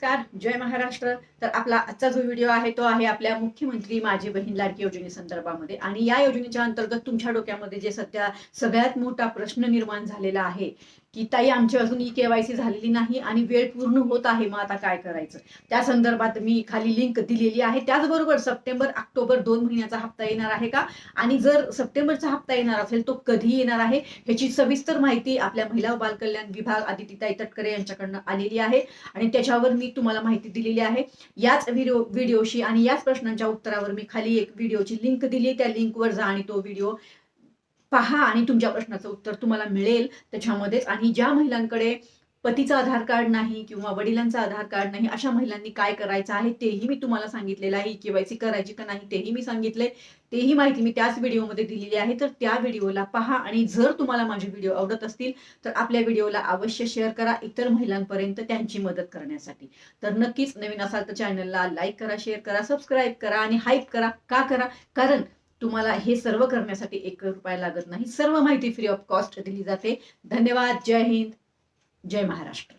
नमस्कार जय महाराष्ट्र. तर आपला आजचा जो व्हिडिओ आहे तो आहे आपल्या मुख्यमंत्री माझी बहीण लाडकी योजनेसंदर्भामध्ये आणि या योजनेच्या अंतर्गत तुमच्या डोक्यामध्ये जे सध्या सगळ्यात मोठा प्रश्न निर्माण झालेला आहे की ताई आमची अजून ई केवायसी झालेली नाही आणि वेळ पूर्ण होत आहे मग आता काय करायचं? त्या संदर्भात मी खाली लिंक दिलेली आहे. त्याचबरोबर सप्टेंबर ऑक्टोबर दोन महिन्याचा हप्ता येणार आहे का? आणि जर सप्टेंबरचा हप्ता येणार असेल तो कधी येणार आहे? ह्याची सविस्तर माहिती आपल्या महिला बालकल्याण विभाग आदितीताई तटकरे यांच्याकडनं आलेली आहे. आणि त्याच्यावर मी तुम्हाला माहिती दिलेली आहे. याच व्हिडिओ व्हिडिओशी आणि याच प्रश्नांच्या उत्तरावर मी खाली एक व्हिडिओची लिंक दिली. त्या लिंकवर जा आणि तो व्हिडिओ पहा आणि तुमच्या प्रश्नाचं उत्तर तुम्हाला मिळेल त्याच्यामध्येच. आणि ज्या महिलांकडे पतीचं आधार कार्ड नाही किंवा वडिलांचं आधार कार्ड नाही अशा महिलांनी काय करायचं आहे तेही मी तुम्हाला सांगितलेलं आहे. केवायसी करायची का नाही तेही मी सांगितले तेही माहिती मी त्याच व्हिडिओमध्ये दिलेली आहे. तर त्या व्हिडिओला पहा आणि जर तुम्हाला माझे व्हिडिओ आवडत असतील तर आपल्या व्हिडिओला अवश्य शेअर करा इतर महिलांपर्यंत त्यांची मदत करण्यासाठी. तर नक्कीच नवीन असाल तर चॅनलला लाईक करा शेअर करा सबस्क्राईब करा आणि हाईप करा. का करा? कारण तुम्हाला हे सर्व करण्यासाठी एक रुपया लागत नाही. सर्व माहिती फ्री ऑफ कॉस्ट दिली जाते. धन्यवाद. जय हिंद. जय महाराष्ट्र.